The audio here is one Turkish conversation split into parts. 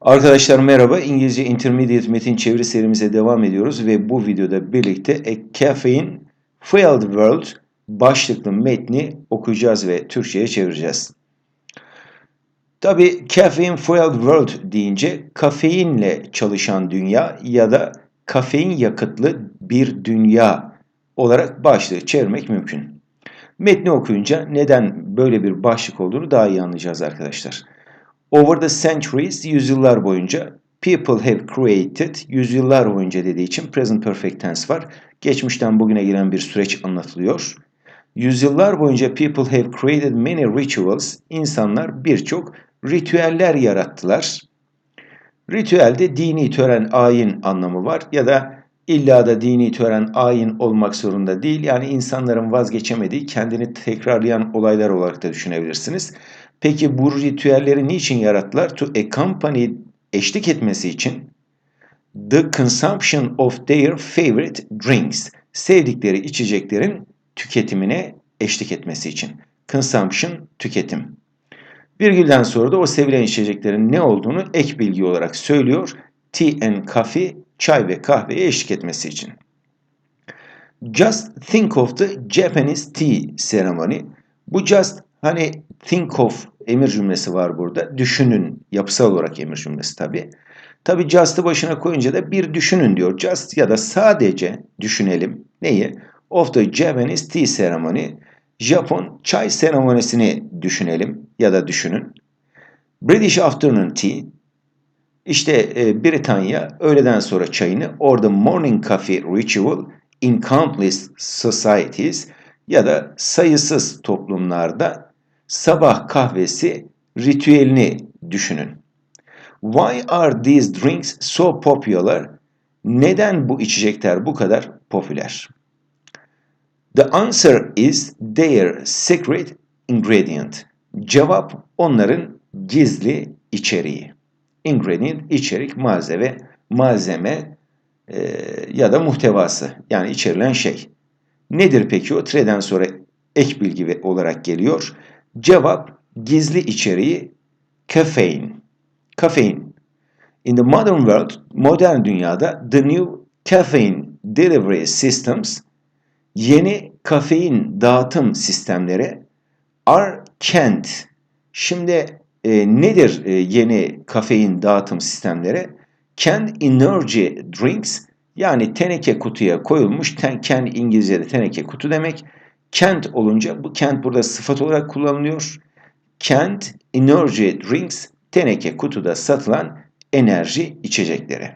Arkadaşlar merhaba. İngilizce Intermediate metin çeviri serimize devam ediyoruz ve bu videoda birlikte A Caffeine Fueled World başlıklı metni okuyacağız ve Türkçe'ye çevireceğiz. Tabi Caffeine Fueled World deyince kafeinle çalışan dünya ya da kafein yakıtlı bir dünya olarak başlığı çevirmek mümkün. Metni okuyunca neden böyle bir başlık olduğunu daha iyi anlayacağız arkadaşlar. Over the centuries, yüzyıllar boyunca people have created, yüzyıllar boyunca dediği için present perfect tense var. Geçmişten bugüne gelen bir süreç anlatılıyor. Yüzyıllar boyunca people have created many rituals, insanlar birçok ritüeller yarattılar. Ritüelde dini tören, ayin anlamı var ya da illa da dini tören, ayin olmak zorunda değil. Yani insanların vazgeçemediği, kendini tekrarlayan olaylar olarak da düşünebilirsiniz. Peki bu ritüelleri niçin yarattılar? To accompany eşlik etmesi için the consumption of their favorite drinks. Sevdikleri içeceklerin tüketimine eşlik etmesi için. Consumption, tüketim. Virgülden sonra da o sevilen içeceklerin ne olduğunu ek bilgi olarak söylüyor. Tea and coffee, çay ve kahveye eşlik etmesi için. Just think of the Japanese tea ceremony. Bu just hani think of emir cümlesi var burada. Düşünün yapısal olarak emir cümlesi tabi. Tabi just'ı başına koyunca da bir düşünün diyor. Just ya da sadece düşünelim. Neyi? Of the Japanese tea ceremony. Japon çay seremonisini düşünelim ya da düşünün. British afternoon tea. İşte e, Britanya öğleden sonra çayını or the morning coffee ritual in countless societies ya da sayısız toplumlarda sabah kahvesi ritüelini düşünün. Why are these drinks so popular? Neden bu içecekler bu kadar popüler? The answer is their secret ingredient. Cevap onların gizli içeriği. Ingredient, içerik, malzeme, malzeme e, ya da muhtevası. Yani içerilen şey. Nedir peki o? Tre'den sonra ek bilgi olarak geliyor. Cevap gizli içeriği kafein. Kafein. In the modern world, modern dünyada the new caffeine delivery systems yeni kafein dağıtım sistemleri are canned. Şimdi e, nedir e, yeni kafein dağıtım sistemleri? Canned energy drinks yani teneke kutuya koyulmuş, ten, can İngilizce'de teneke kutu demek. Kent olunca bu kent burada sıfat olarak kullanılıyor. Kent energy drinks teneke kutuda satılan enerji içecekleri.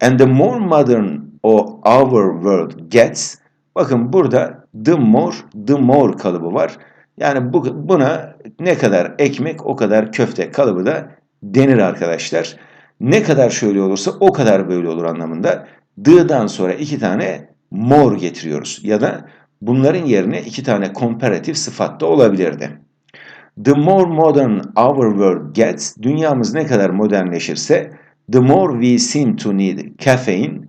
And the more modern our world gets bakın burada the more the more kalıbı var. Yani bu, buna ne kadar ekmek o kadar köfte kalıbı da denir arkadaşlar. Ne kadar şöyle olursa o kadar böyle olur anlamında. D'dan sonra iki tane more getiriyoruz. Ya da bunların yerine iki tane komparatif sıfat da olabilirdi. The more modern our world gets, dünyamız ne kadar modernleşirse, the more we seem to need caffeine,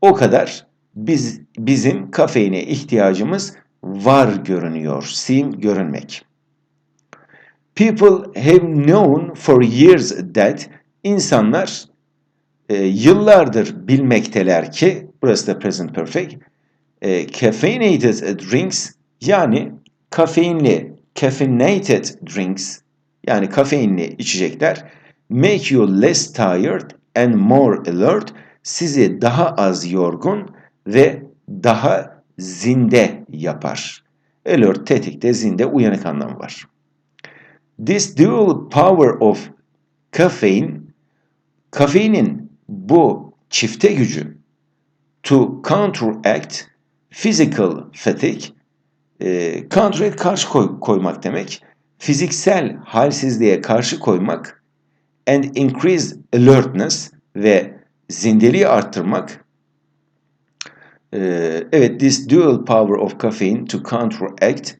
o kadar biz bizim kafeine ihtiyacımız var görünüyor. Seem görünmek. People have known for years that insanlar e, yıllardır bilmekteler ki burası da present perfect e, caffeinated drinks yani kafeinli caffeinated drinks yani kafeinli içecekler make you less tired and more alert sizi daha az yorgun ve daha zinde yapar. Alert tetikte, zinde uyanık anlamı var. This dual power of caffeine, kafeinin bu çifte gücü to counteract physical fatigue, e, counteract karşı koy, koymak demek. Fiziksel halsizliğe karşı koymak and increase alertness ve zindeliği arttırmak. E, evet, this dual power of caffeine to counteract.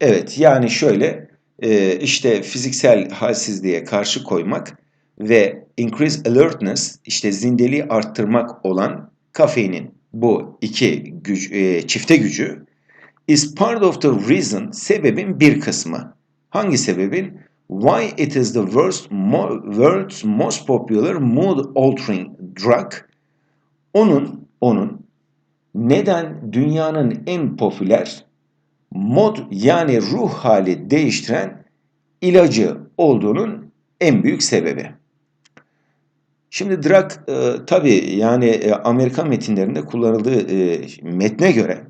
Evet, yani şöyle e, işte fiziksel halsizliğe karşı koymak ve increase alertness işte zindeliği arttırmak olan kafeinin bu iki güç, e, çifte gücü is part of the reason sebebin bir kısmı. Hangi sebebin? why it is the worst, mo world's most popular mood altering drug. Onun, onun neden dünyanın en popüler mod yani ruh hali değiştiren ilacı olduğunun en büyük sebebi. Şimdi drug e, tabi yani e, Amerikan metinlerinde kullanıldığı e, metne göre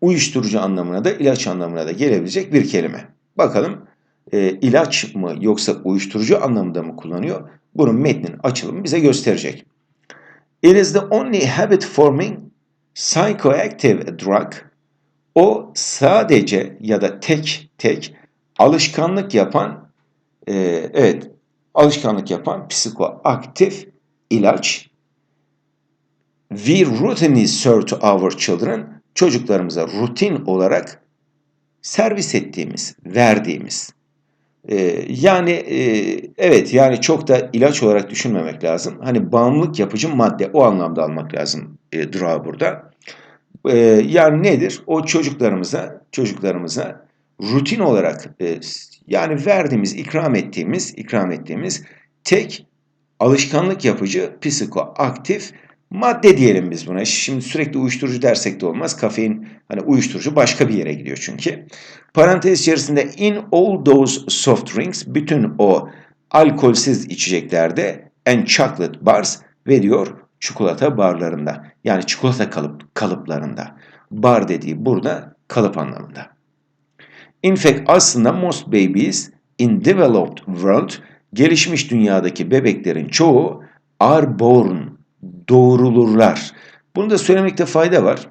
uyuşturucu anlamına da ilaç anlamına da gelebilecek bir kelime. Bakalım e, ilaç mı yoksa uyuşturucu anlamında mı kullanıyor? Bunun metnin açılımı bize gösterecek. It is the only habit forming psychoactive drug. O sadece ya da tek tek alışkanlık yapan e, evet alışkanlık yapan psikoaktif ilaç. We routinely serve to our children çocuklarımıza rutin olarak servis ettiğimiz, verdiğimiz. Ee, yani e, evet yani çok da ilaç olarak düşünmemek lazım. Hani bağımlılık yapıcı madde o anlamda almak lazım e, durağı burada. E, yani nedir? O çocuklarımıza çocuklarımıza rutin olarak e, yani verdiğimiz, ikram ettiğimiz, ikram ettiğimiz tek alışkanlık yapıcı psikoaktif madde diyelim biz buna. Şimdi sürekli uyuşturucu dersek de olmaz. Kafein hani uyuşturucu başka bir yere gidiyor çünkü. Parantez içerisinde in all those soft drinks bütün o alkolsüz içeceklerde and chocolate bars ve diyor çikolata barlarında. Yani çikolata kalıp kalıplarında. Bar dediği burada kalıp anlamında. In fact aslında most babies in developed world gelişmiş dünyadaki bebeklerin çoğu are born doğrulurlar. Bunu da söylemekte fayda var.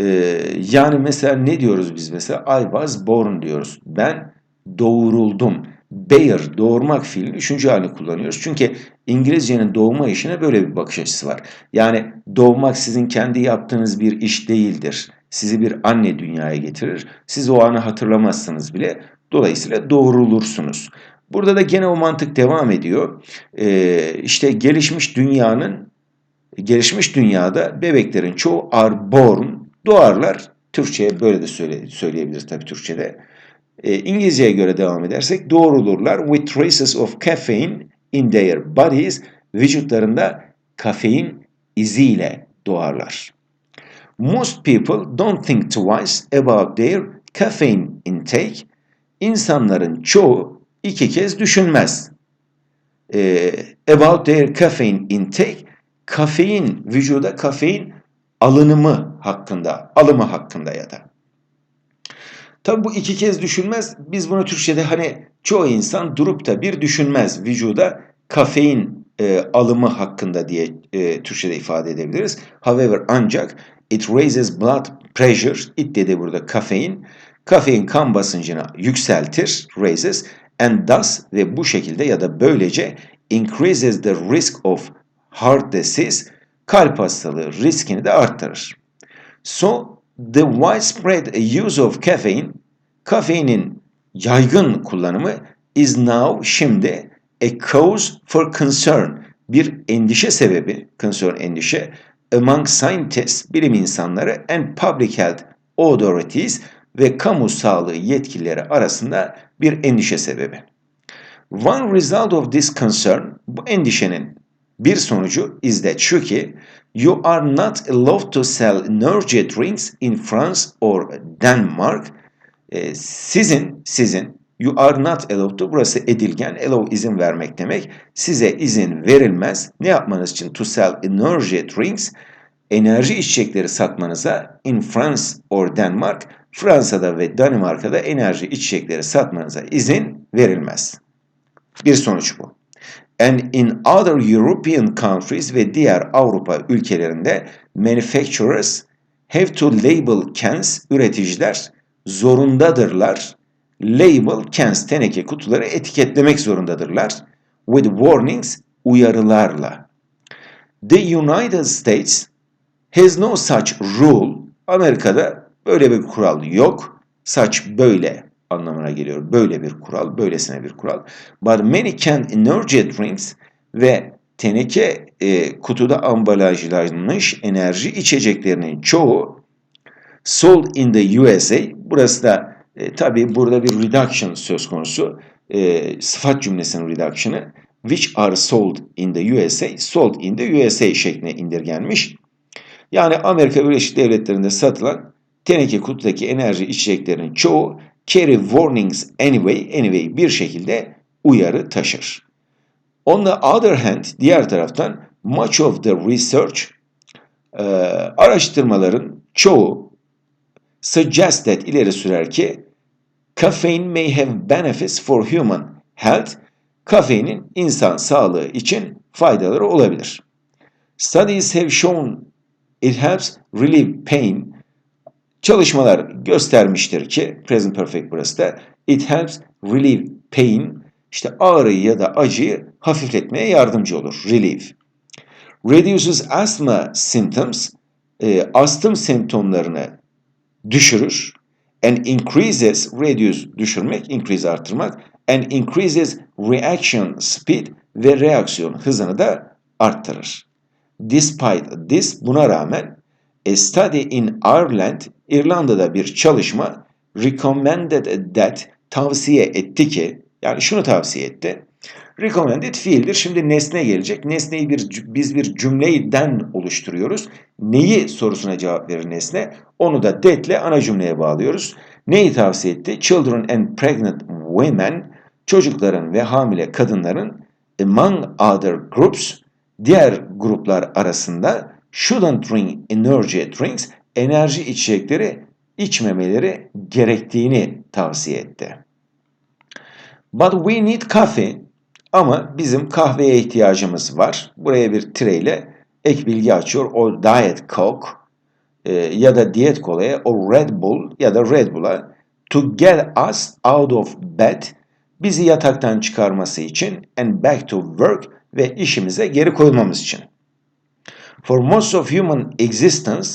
Ee, yani mesela ne diyoruz biz mesela? I was born diyoruz. Ben doğuruldum. Bear, doğurmak fiilini üçüncü halini kullanıyoruz. Çünkü İngilizcenin doğma işine böyle bir bakış açısı var. Yani doğmak sizin kendi yaptığınız bir iş değildir. Sizi bir anne dünyaya getirir. Siz o anı hatırlamazsınız bile. Dolayısıyla doğrulursunuz. Burada da gene o mantık devam ediyor. Ee, işte gelişmiş dünyanın, gelişmiş dünyada bebeklerin çoğu are born, doğarlar. Türkçe'ye böyle de söyle, söyleyebiliriz tabii Türkçe'de. E, İngilizceye göre devam edersek doğrulurlar with traces of caffeine in their bodies vücutlarında kafein iziyle doğarlar. Most people don't think twice about their caffeine intake. İnsanların çoğu iki kez düşünmez. E, about their caffeine intake, kafein, vücuda kafein alınımı hakkında, alımı hakkında ya da. Tabi bu iki kez düşünmez. Biz bunu Türkçe'de hani çoğu insan durup da bir düşünmez vücuda kafein e, alımı hakkında diye e, Türkçe'de ifade edebiliriz. However ancak it raises blood pressure. It dedi burada kafein. Kafein kan basıncını yükseltir, raises and thus ve bu şekilde ya da böylece increases the risk of heart disease kalp hastalığı riskini de arttırır. So the widespread use of caffeine, kafeinin yaygın kullanımı is now şimdi a cause for concern, bir endişe sebebi, concern endişe, among scientists, bilim insanları and public health authorities ve kamu sağlığı yetkilileri arasında bir endişe sebebi. One result of this concern, bu endişenin bir sonucu is that şu ki you are not allowed to sell energy drinks in France or Denmark. E, sizin, sizin you are not allowed to burası edilgen, allow izin vermek demek. Size izin verilmez. Ne yapmanız için? To sell energy drinks enerji içecekleri satmanıza in France or Denmark, Fransa'da ve Danimarka'da enerji içecekleri satmanıza izin verilmez. Bir sonuç bu and in other European countries ve diğer Avrupa ülkelerinde manufacturers have to label cans, üreticiler zorundadırlar. Label cans, teneke kutuları etiketlemek zorundadırlar. With warnings, uyarılarla. The United States has no such rule. Amerika'da böyle bir kural yok. Saç böyle anlamına geliyor. Böyle bir kural, böylesine bir kural. But many can energy drinks ve teneke e, kutuda ambalajlanmış enerji içeceklerinin çoğu sold in the USA. Burası da e, tabii burada bir reduction söz konusu. e, sıfat cümlesinin reduction'ı which are sold in the USA, sold in the USA şekline indirgenmiş. Yani Amerika Birleşik Devletleri'nde satılan teneke kutudaki enerji içeceklerinin çoğu carry warnings anyway, anyway bir şekilde uyarı taşır. On the other hand, diğer taraftan much of the research e, araştırmaların çoğu suggest that ileri sürer ki caffeine may have benefits for human health, kafeinin insan sağlığı için faydaları olabilir. Studies have shown it helps relieve pain. Çalışmalar göstermiştir ki, present perfect burası da, it helps relieve pain, işte ağrıyı ya da acıyı hafifletmeye yardımcı olur, relieve. Reduces asthma symptoms, e, astım semptomlarını düşürür. And increases, reduce düşürmek, increase artırmak. And increases reaction speed ve reaksiyon hızını da arttırır. Despite this, buna rağmen a study in Ireland, İrlanda'da bir çalışma recommended that, tavsiye etti ki, yani şunu tavsiye etti. Recommended fiildir. Şimdi nesne gelecek. Nesneyi bir, biz bir cümleyden oluşturuyoruz. Neyi sorusuna cevap verir nesne. Onu da that'le ana cümleye bağlıyoruz. Neyi tavsiye etti? Children and pregnant women, çocukların ve hamile kadınların among other groups, diğer gruplar arasında shouldn't drink energy drinks, enerji içecekleri içmemeleri gerektiğini tavsiye etti. But we need coffee. Ama bizim kahveye ihtiyacımız var. Buraya bir tireyle ek bilgi açıyor. O Diet Coke e, ya da Diyet Kola'ya o Red Bull ya da Red Bull'a to get us out of bed bizi yataktan çıkarması için and back to work ve işimize geri koyulmamız için. For most of human existence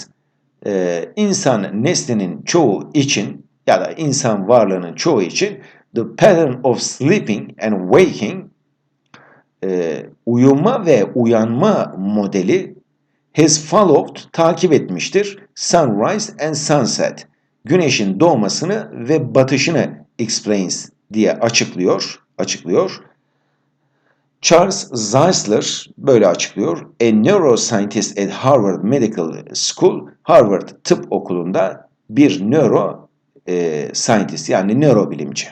e, insan neslinin çoğu için ya da insan varlığının çoğu için the pattern of sleeping and waking e, uyuma ve uyanma modeli has followed takip etmiştir sunrise and sunset güneşin doğmasını ve batışını explains diye açıklıyor açıklıyor Charles Zeisler böyle açıklıyor. A neuroscientist at Harvard Medical School, Harvard Tıp Okulu'nda bir neuro e, scientist yani nörobilimci.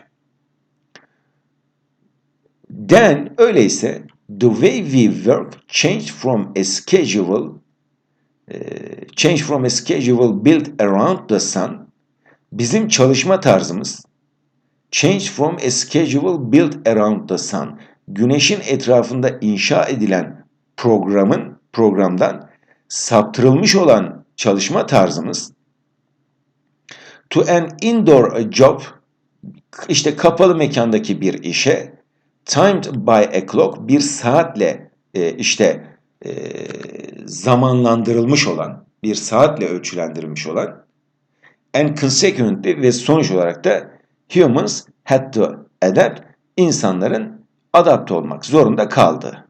Then öyleyse the way we work changed from a schedule e, change from a schedule built around the sun bizim çalışma tarzımız change from a schedule built around the sun güneşin etrafında inşa edilen programın programdan saptırılmış olan çalışma tarzımız to an indoor job işte kapalı mekandaki bir işe timed by a clock bir saatle e, işte e, zamanlandırılmış olan bir saatle ölçülendirilmiş olan and consequently ve sonuç olarak da humans had to adapt insanların adapte olmak zorunda kaldı.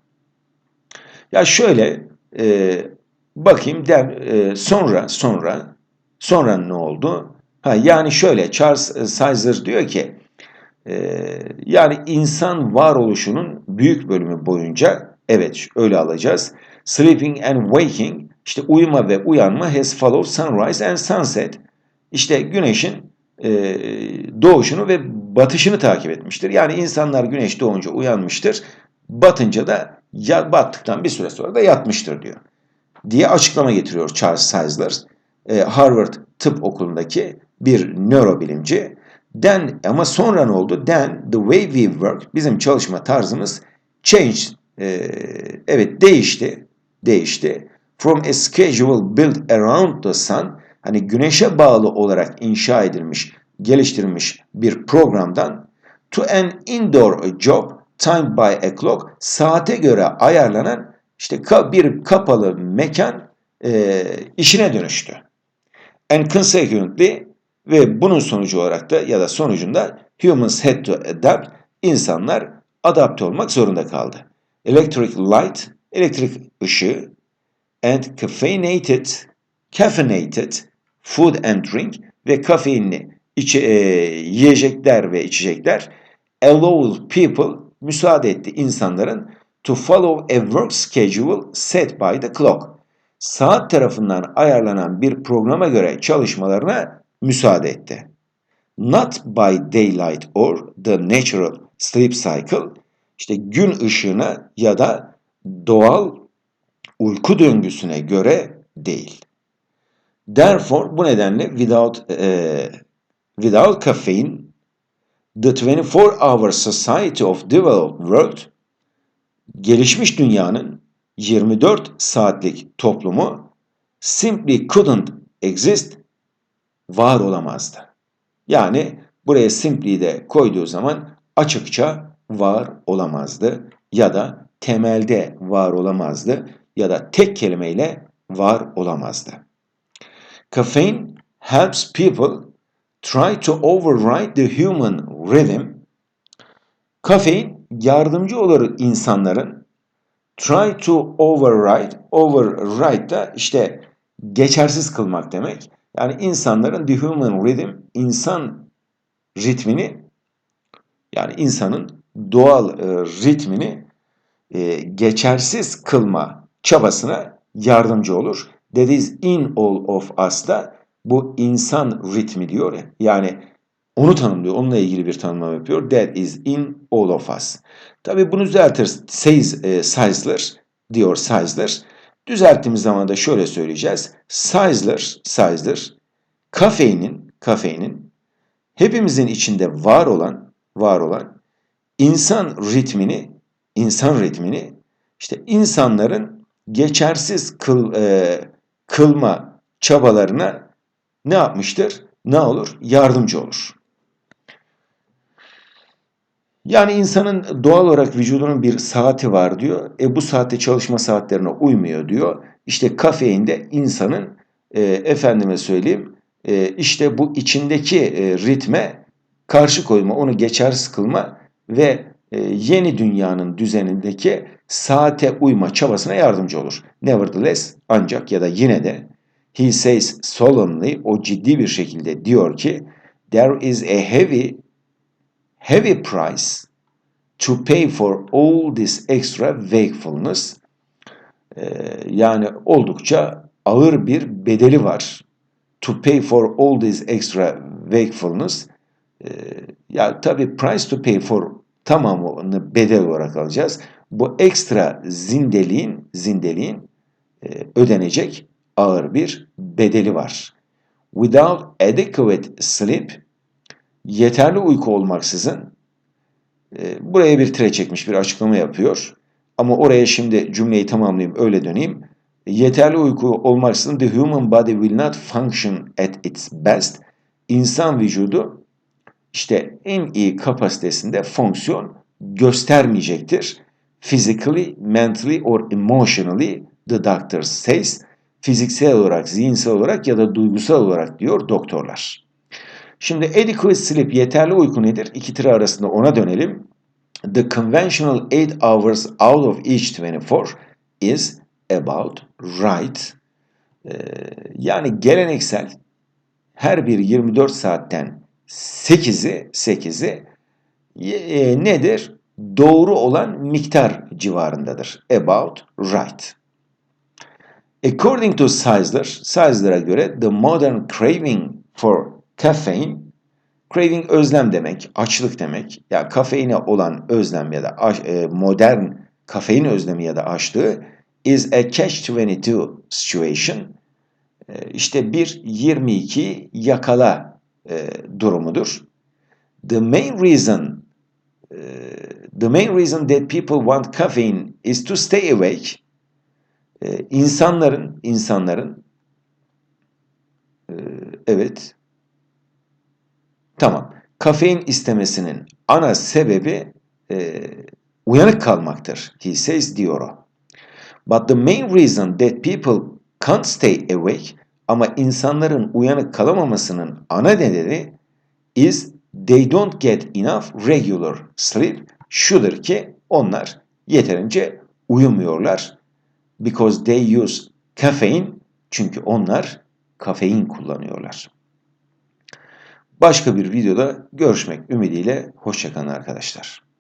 Ya şöyle e, bakayım der, e, sonra sonra sonra ne oldu? Ha, yani şöyle Charles Sizer diyor ki yani insan varoluşunun büyük bölümü boyunca evet öyle alacağız. Sleeping and waking işte uyuma ve uyanma has followed sunrise and sunset. İşte güneşin e, doğuşunu ve batışını takip etmiştir. Yani insanlar güneş doğunca uyanmıştır. Batınca da ya battıktan bir süre sonra da yatmıştır diyor. Diye açıklama getiriyor Charles Czeisler. E, Harvard Tıp Okulu'ndaki bir nörobilimci. Then ama sonra ne oldu? Then the way we work bizim çalışma tarzımız changed. E, evet değişti. Değişti. From a schedule built around the sun hani güneşe bağlı olarak inşa edilmiş, geliştirilmiş bir programdan to an indoor job timed by a clock saate göre ayarlanan işte bir kapalı mekan e, işine dönüştü. And consequently ve bunun sonucu olarak da ya da sonucunda humans had to adapt insanlar adapte olmak zorunda kaldı. Electric light, elektrik ışığı and caffeinated, caffeinated food and drink ve kafeinli içi, e, yiyecekler ve içecekler allowed people müsaade etti insanların to follow a work schedule set by the clock. Saat tarafından ayarlanan bir programa göre çalışmalarına müsaade etti. Not by daylight or the natural sleep cycle, işte gün ışığına ya da doğal uyku döngüsüne göre değil. Therefore bu nedenle without e, without caffeine the 24-hour society of developed world gelişmiş dünyanın 24 saatlik toplumu simply couldn't exist var olamazdı. Yani buraya simply de koyduğu zaman açıkça var olamazdı ya da temelde var olamazdı ya da tek kelimeyle var olamazdı. Caffeine helps people try to override the human rhythm. Kafein yardımcı olur insanların try to override, override da işte geçersiz kılmak demek. Yani insanların the human rhythm, insan ritmini yani insanın doğal e, ritmini e, geçersiz kılma çabasına yardımcı olur. That is in all of us'ta bu insan ritmi diyor. Yani onu tanımlıyor. Onunla ilgili bir tanımlama yapıyor. That is in all of us. Tabi bunu düzeltir says, e, Seisler diyor Seisler. Düzelttiğimiz zaman da şöyle söyleyeceğiz. Seisler, Seisler kafeinin, kafeinin hepimizin içinde var olan, var olan insan ritmini, insan ritmini işte insanların geçersiz kıl, e, kılma çabalarına ne yapmıştır? Ne olur? Yardımcı olur. Yani insanın doğal olarak vücudunun bir saati var diyor. E bu saatte çalışma saatlerine uymuyor diyor. İşte kafeinde insanın e, efendime söyleyeyim e, işte bu içindeki e, ritme karşı koyma, onu geçersiz kılma ve e, yeni dünyanın düzenindeki saate uyma çabasına yardımcı olur. Nevertheless ancak ya da yine de he says solemnly o ciddi bir şekilde diyor ki there is a heavy heavy price to pay for all this extra wakefulness ee, yani oldukça ağır bir bedeli var to pay for all this extra wakefulness ee, ya tabi price to pay for tamamını bedel olarak alacağız. Bu ekstra zindeliğin zindeliğin e, ödenecek ağır bir bedeli var. Without adequate sleep, yeterli uyku olmaksızın, e, buraya bir tire çekmiş bir açıklama yapıyor. Ama oraya şimdi cümleyi tamamlayayım, öyle döneyim. Yeterli uyku olmaksızın the human body will not function at its best. İnsan vücudu işte en iyi kapasitesinde fonksiyon göstermeyecektir. Physically, mentally or emotionally the doctor says fiziksel olarak, zihinsel olarak ya da duygusal olarak diyor doktorlar. Şimdi adequate sleep, yeterli uyku nedir? İki tire arasında ona dönelim. The conventional 8 hours out of each 24 is about right. Ee, yani geleneksel her bir 24 saatten 8'i 8'i e, nedir? Doğru olan miktar civarındadır. About right. According to Seisler, Seisler'a göre the modern craving for caffeine, craving özlem demek, açlık demek. Ya kafeine olan özlem ya da e, modern kafein özlemi ya da açlığı is a catch-22 situation. E, işte bir 22 yakala e, durumudur. The main reason the main reason that people want caffeine is to stay awake ee, insanların insanların e, evet tamam kafein istemesinin ana sebebi e, uyanık kalmaktır. He says diyor. But the main reason that people can't stay awake ama insanların uyanık kalamamasının ana nedeni is they don't get enough regular sleep şudur ki onlar yeterince uyumuyorlar because they use caffeine çünkü onlar kafein kullanıyorlar. Başka bir videoda görüşmek ümidiyle. Hoşçakalın arkadaşlar.